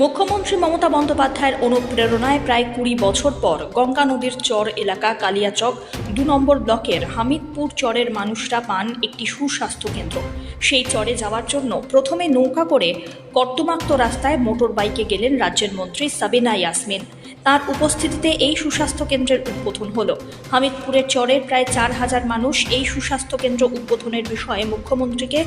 মুখ্যমন্ত্রী মমতা বন্দ্যোপাধ্যায়ের অনুপ্রেরণায় প্রায় কুড়ি বছর পর গঙ্গা নদীর চর এলাকা কালিয়াচক দু নম্বর ব্লকের হামিদপুর চরের মানুষরা পান একটি সুস্বাস্থ্য কেন্দ্র। সেই চরে যাওয়ার জন্য প্রথমে নৌকা করে কর্তমাক্ত রাস্তায় মোটর বাইকে গেলেন রাজ্যের মন্ত্রী সাবিনা ইয়াসমিন। তার উপস্থিতিতে এই সুস্বাস্থ্য কেন্দ্রের উদ্বোধন হল। হামিদপুরের চরের প্রায় চার হাজার মানুষ এই সুস্বাস্থ্য কেন্দ্র উদ্বোধনের বিষয়ে মুখ্যমন্ত্রীকে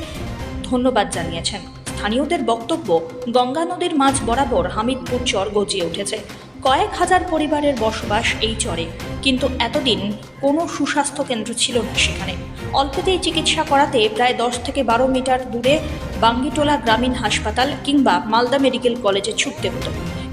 ধন্যবাদ জানিয়েছেন। স্থানীয়দের বক্তব্য, গঙ্গা নদীর মাঝ বরাবর হামিদপুর চর গজিয়ে উঠেছে। কয়েক হাজার পরিবারের বসবাস এই চরে, কিন্তু এতদিন কোনো সুস্বাস্থ্য কেন্দ্র ছিল না সেখানে। অল্পতেই চিকিৎসা করাতে প্রায় দশ থেকে বারো মিটার দূরে বাঙ্গিটোলা গ্রামীণ হাসপাতাল কিংবা মালদা মেডিকেল কলেজে ছুটতে হতো।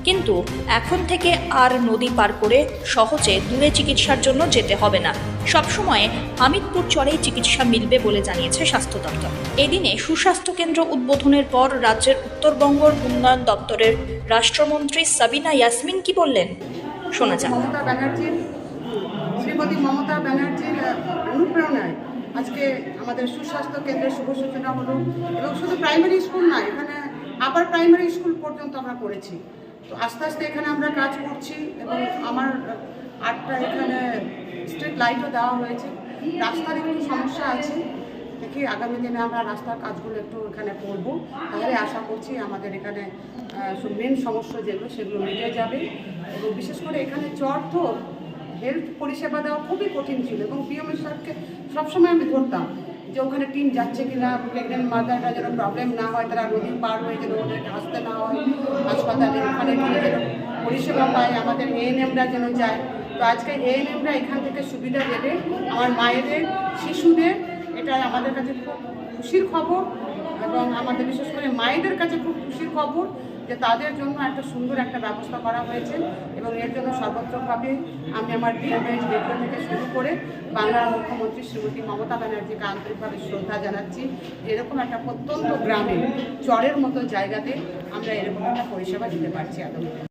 কিন্তু এখন থেকে আর নদী পার করে সহজে দূরে চিকিৎসার জন্য যেতে হবে না। সবসময় হামিদপুর চরেই চিকিৎসা মিলবে বলে জানিয়েছে স্বাস্থ্য দপ্তর। এদিনে সুস্বাস্থ্য কেন্দ্র উদ্বোধনের পর রাজ্যের উত্তরবঙ্গর উন্নয়ন দপ্তরের রাষ্ট্রমন্ত্রী সাবিনা ইয়াসমিন কি বললেন? শোনা যাক। শ্রীমতী মমতা ব্যানার্জির অনুপ্রেরণায় আজকে আমাদের সুস্বাস্থ্য কেন্দ্রের শুভ সূচনা হলো এবং শুধু প্রাইমারি স্কুল নয় এখানে আবার প্রাইমারি স্কুল পর্যন্ত আমরা করেছি। তো আস্তে আস্তে এখানে আমরা কাজ করছি এবং আমার আটটা এখানে স্ট্রিট লাইটও দেওয়া হয়েছে। রাস্তার একটু সমস্যা আছে, দেখি আগামী দিনে আমরা রাস্তার কাজগুলো একটু এখানে করব। তাহলে আশা করছি আমাদের এখানে মেন সমস্যা যেগুলো, সেগুলো মিটে যাবে। এবং বিশেষ করে এখানে চর তো হেলথ পরিষেবা দেওয়া খুবই কঠিন ছিল এবং পিএমএস স্যারকে সবসময় আমি ধরতাম যে ওখানে টিম যাচ্ছে কিনা প্রেগনেন্ট মাদাররা যেন প্রবলেম না হয়, তারা নদী পার হয়ে যেন ওদেরকে আসতে না হয়, হাসপাতালে ওখানে গিয়ে যেন পরিষেবা পায়, আমাদের এএনএমরা যেন যায়। তো আজকে এএনএমরা এখান থেকে সুবিধা দেবে আমার মায়েদের, শিশুদের এটা আমাদের কাছে খুব খুশির খবর এবং আমাদের বিশেষ করে মায়েদের কাছে খুব খুশির খবর। যে তাদের জন্য একটা সুন্দর একটা ব্যবস্থা করা হয়েছে এবং এর জন্য সর্বত্রভাবে আমি আমার ডিএমএস রেডিও থেকে শুরু করে বাংলার মুখ্যমন্ত্রী শ্রীমতী মমতা ব্যানার্জিকে আন্তরিকভাবে শ্রদ্ধা জানাচ্ছি। এরকম একটা প্রত্যন্ত গ্রামে, চরের মতো জায়গাতে আমরা এরকম একটা পরিষেবা দিতে পারছি আগামী